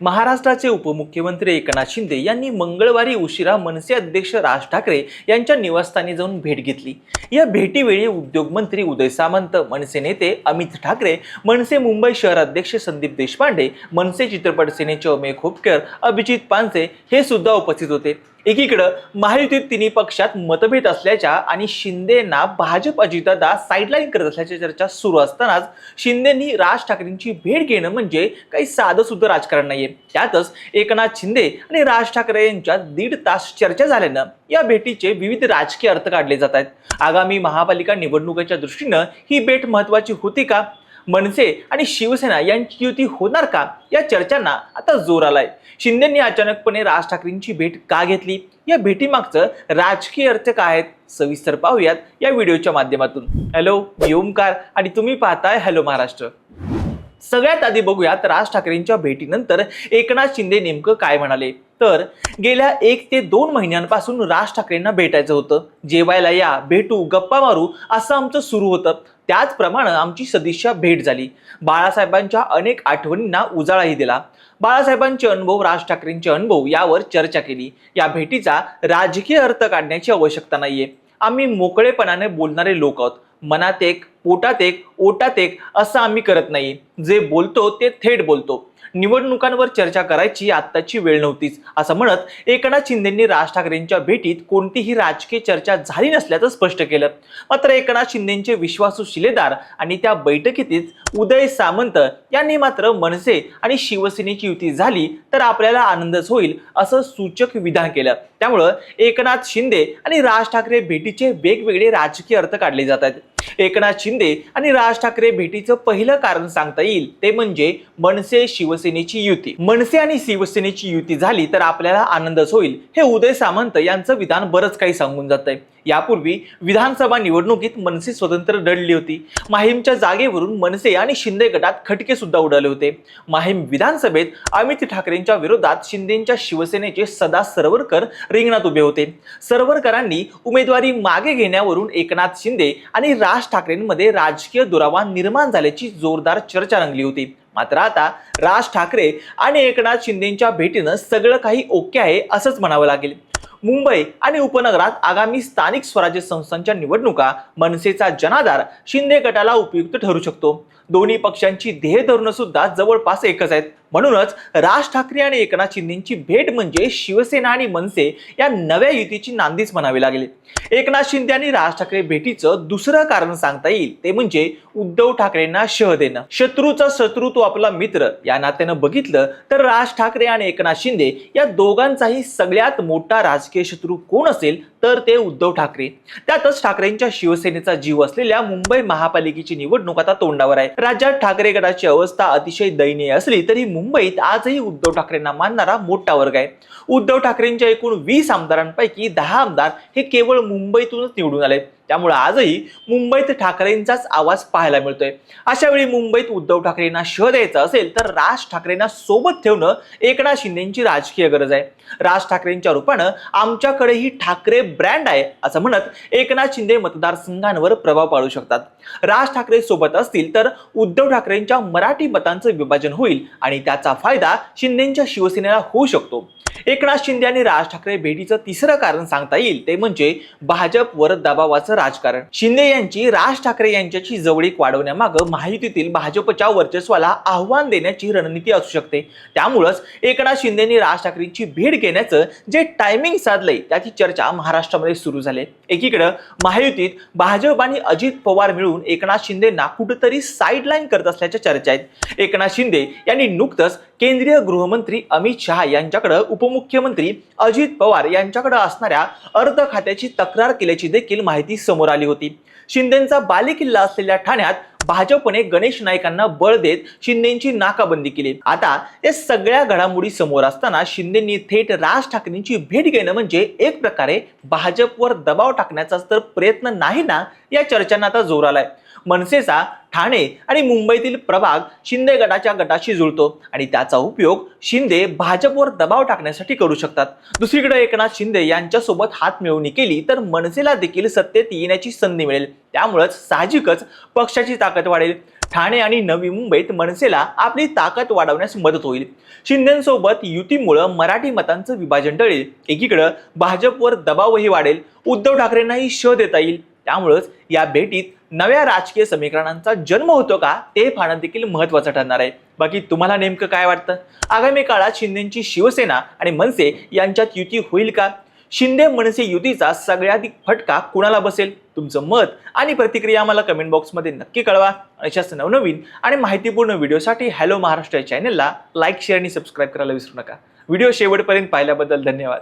महाराष्ट्राचे उपमुख्यमंत्री एकनाथ शिंदे यांनी मंगळवारी उशिरा मनसे अध्यक्ष राज ठाकरे यांच्या निवासस्थानी जाऊन भेट घेतली. या भेटीवेळी उद्योगमंत्री उदय सामंत मनसे नेते अमित ठाकरे मनसे मुंबई शहर अध्यक्ष संदीप देशपांडे मनसे चित्रपट सेनेचे अमेय खोपकर अभिजित पानसे हे सुद्धा उपस्थित होते. एकीकडं महायुतीत तिन्ही पक्षात मतभेद असल्याच्या आणि शिंदेना भाजप अजितदादा साईडलाईन करत असल्याच्या चर्चा सुरू असतानाच शिंदेनी राज ठाकरेंची भेट घेणं म्हणजे काही साधं सुद्धा राजकारण नाहीये. त्यातच एकनाथ शिंदे आणि राज ठाकरे यांच्यात दीड तास चर्चा झाल्यानं या भेटीचे विविध राजकीय अर्थ काढले जात आहेत. आगामी महापालिका निवडणुकीच्या दृष्टीनं ही भेट महत्वाची होती का? मनसे आणि शिवसेना यांची युती होणार का? या चर्चांना आता जोर आलाय. शिंदेंनी अचानकपणे राज ठाकरेंची भेट का घेतली? या भेटीमागचं राजकीय अर्थ काय आहेत? सविस्तर पाहूयात या व्हिडिओच्या माध्यमातून. हॅलो मी ओमकार आणि तुम्ही पाहताय हॅलो महाराष्ट्र. सगळ्यात आधी बघूयात राज ठाकरेंच्या भेटीनंतर एकनाथ शिंदे नेमकं काय म्हणाले? तर गेल्या एक ते दोन महिन्यांपासून राज ठाकरेंना भेटायचं होतं. जेवायला या भेटू गप्पा मारू असं आमचं सुरू होतं. त्याचप्रमाणे आमची सदिच्छा भेट झाली. बाळासाहेबांच्या अनेक आठवणींना उजाळाही दिला. बाळासाहेबांचे अनुभव राज ठाकरेंचे अनुभव यावर चर्चा केली. या भेटीचा राजकीय अर्थ काढण्याची आवश्यकता नाहीये. आम्ही मोकळेपणाने बोलणारे लोक आहोत. मनात एक पोटात एक ओटात एक असं आम्ही करत नाही. जे बोलतो ते थेट बोलतो. निवडणुकांवर चर्चा करायची आत्ताची वेळ नव्हतीच. असं म्हणत एकनाथ शिंदेंनी राज ठाकरेंच्या भेटीत कोणतीही राजकीय चर्चा झाली नसल्याचं स्पष्ट केलं. मात्र एकनाथ शिंदेचे विश्वासू शिलेदार आणि त्या बैठकीतच उदय सामंत यांनी मात्र मनसे आणि शिवसेनेची युती झाली तर आपल्याला आनंदच होईल असं सूचक विधान केलं. त्यामुळं एकनाथ शिंदे आणि राज ठाकरे भेटीचे वेगवेगळे राजकीय अर्थ काढले जात आहेत एकनाथ शिंदे आणि राज ठाकरे भेटीचं पहिलं कारण सांगता येईल. ते म्हणजे मनसे शिवसेनेची युती. मनसे आणि शिवसेनेची युती झाली तर आपल्याला आनंदच होईल. हे उदय सामंत यांचं विधान बरंच काही सांगून जात आहे यापूर्वी विधानसभा निवडणुकीत मनसे स्वतंत्र लढली होती. माहीमच्या जागेवरून मनसे आणि शिंदे गटात खटके सुद्धा उडाले होते. माहीम विधानसभेत अमित ठाकरेंच्या विरोधात शिंदेच्या शिवसेनेचे सदा सरवरकर रिंगणात उभे होते. सरवरकरांनी उमेदवारी मागे घेण्यावरून एकनाथ शिंदे आणि राज ठाकरेंमध्ये राजकीय दुरावा निर्माण झाल्याची जोरदार चर्चा रंगली होती. मात्र आता राज ठाकरे आणि एकनाथ शिंदेच्या भेटीनं सगळं काही ओके आहे असंच म्हणावं लागेल. मुंबई आणि उपनगरात आगामी स्थानिक स्वराज्य संस्थांच्या निवडणुका मनसेचा जनाधार शिंदे गटाला उपयुक्त ठरू शकतो. दोन्ही पक्षांची ध्येय धोरणं सुद्धा जवळपास एकच आहेत. म्हणूनच राज ठाकरे आणि एकनाथ शिंदेची भेट म्हणजे शिवसेना आणि मनसे या नव्या युतीची नांदीच म्हणावी लागेल. एकनाथ शिंदे आणि राज ठाकरे भेटीचं दुसरं कारण सांगता येईल ते म्हणजे उद्धव ठाकरेंना शह देणं. शत्रूचा शत्रू तो आपला मित्र या नात्यानं बघितलं तर राज ठाकरे आणि एकनाथ शिंदे या दोघांचाही सगळ्यात मोठा राजकीय शत्रू कोण असेल तर ते उद्धव ठाकरे. त्यातच ठाकरेंच्या शिवसेनेचा जीव असलेल्या मुंबई महापालिकेची निवडणूक आता तोंडावर आहे. राज्यात ठाकरे गटाची अवस्था अतिशय दयनीय असली तरी मुंबईत आजही उद्धव ठाकरेंना मानणारा मोठा वर्ग आहे. उद्धव ठाकरेंच्या एकूण वीस आमदारांपैकी दहा आमदार हे केवळ मुंबईतूनच निवडून आले त्यामुळे आजही मुंबईत ठाकरेंचाच आवाज पाहायला मिळतोय. अशा वेळी मुंबईत उद्धव ठाकरेंना शह द्यायचा असेल तर राज ठाकरेंना सोबत ठेवणं एकनाथ शिंदेची राजकीय गरज आहे. राज ठाकरेंच्या रूपानं आमच्याकडेही ठाकरे ब्रँड आहे असं म्हणत एकनाथ शिंदे मतदारसंघांवर प्रभाव पाडू शकतात. राज ठाकरे सोबत असतील तर उद्धव ठाकरेंच्या मराठी मतांचं विभाजन होईल आणि त्याचा फायदा शिंदेच्या शिवसेनेला होऊ शकतो. एकनाथ शिंदे आणि राज ठाकरे भेटीचं तिसरं कारण सांगता येईल ते म्हणजे भाजपवर दबावाचं राजकारण. शिंदे यांची राज ठाकरे यांच्याशी जवळीक वाढवण्यामागं महायुतीतील भाजपच्या वर्चस्वाला आव्हान देण्याची रणनीती असू शकते. त्यामुळंच एकनाथ शिंदेनी राज ठाकरेंची भेट घेण्याचं जे टायमिंग साधलंय त्याची चर्चा महाराष्ट्रामध्ये सुरू झाली एकीकडं महायुतीत भाजप आणि अजित पवार मिळून एकनाथ शिंदेना कुठंतरी साईडलाईन करत असल्याच्या चर्चा आहेत. एकनाथ शिंदे यांनी नुकतंच केंद्रीय गृहमंत्री अमित शहा यांच्याकडे उपमुख्यमंत्री अजित पवार यांच्याकडे असणाऱ्या अर्थ खात्याची तक्रार केल्याची देखील माहिती समोर आली होती. शिंदेचा बालेकिल्ला असलेल्या ठाण्यात भाजपने गणेश नाईकांना बळ देत शिंदेची नाकाबंदी केली. आता या सगळ्या घडामोडी समोर असताना शिंदेनी थेट राज ठाकरेंची भेट घेणं म्हणजे एक प्रकारे भाजपवर दबाव टाकण्याचा तर प्रयत्न नाही ना या चर्चांना आता जोर आलाय. मनसेचा ठाणे आणि मुंबईतील प्रभाग शिंदे गटाच्या गटाशी जुळतो आणि त्याचा उपयोग शिंदे भाजपवर दबाव टाकण्यासाठी करू शकतात. दुसरीकडे एकनाथ शिंदे यांच्यासोबत हात मिळवणी केली तर मनसेला देखील सत्तेत येण्याची संधी मिळेल. त्यामुळेच साहजिकच पक्षाची ताकद वाढेल. ठाणे आणि नवी मुंबईत मनसेला आपली ताकद वाढवण्यास मदत होईल. शिंदेसोबत युतीमुळं मराठी मतांचं विभाजन टळेल. एकीकडं भाजपवर दबावही वाढेल. उद्धव ठाकरेंनाही श देता येईल. त्यामुळंच या भेटीत नव्या राजकीय समीकरणांचा जन्म होतो का ते पाहणं देखील महत्वाचं ठरणार आहे. बाकी तुम्हाला नेमकं काय वाटतं? आगामी काळात शिंदेची शिवसेना आणि मनसे यांच्यात युती होईल का? शिंदे मनसे युतीचा सगळ्यात फटका कुणाला बसेल? तुमचं मत आणि प्रतिक्रिया आम्हाला कमेंट बॉक्समध्ये नक्की कळवा. अशाच नवनवीन आणि माहितीपूर्ण व्हिडिओसाठी हॅलो महाराष्ट्र या चॅनलला लाईक शेअर आणि सबस्क्राईब करायला विसरू नका. व्हिडिओ शेवटपर्यंत पाहिल्याबद्दल धन्यवाद.